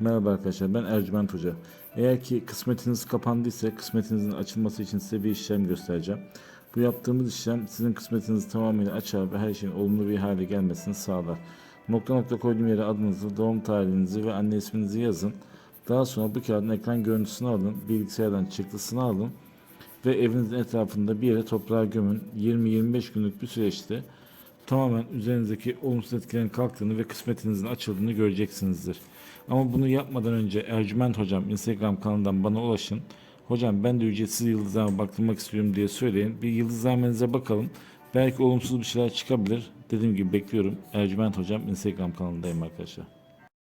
Merhaba arkadaşlar ben Ercüment Hoca. Eğer ki kısmetiniz kapandıysa kısmetinizin açılması için size bir işlem göstereceğim. Bu yaptığımız işlem sizin kısmetinizi tamamıyla açar ve her şeyin olumlu bir hale gelmesini sağlar. Nokta nokta koyduğum yere adınızı, doğum tarihinizi ve anne isminizi yazın. Daha sonra bu kağıdın ekran görüntüsünü alın, bilgisayardan çıktısını alın ve evinizin etrafında bir yere toprağa gömün. 20-25 günlük bir süreçte tamamen üzerinizdeki olumsuz etkilerin kalktığını ve kısmetinizin açıldığını göreceksinizdir. Ama bunu yapmadan önce Ercüment Hocam Instagram kanalından bana ulaşın. Hocam ben de ücretsiz yıldızlarıma baktırmak istiyorum diye söyleyin. Bir yıldızlarmenize bakalım. Belki olumsuz bir şeyler çıkabilir. Dediğim gibi bekliyorum. Ercüment Hocam Instagram kanalındayım arkadaşlar.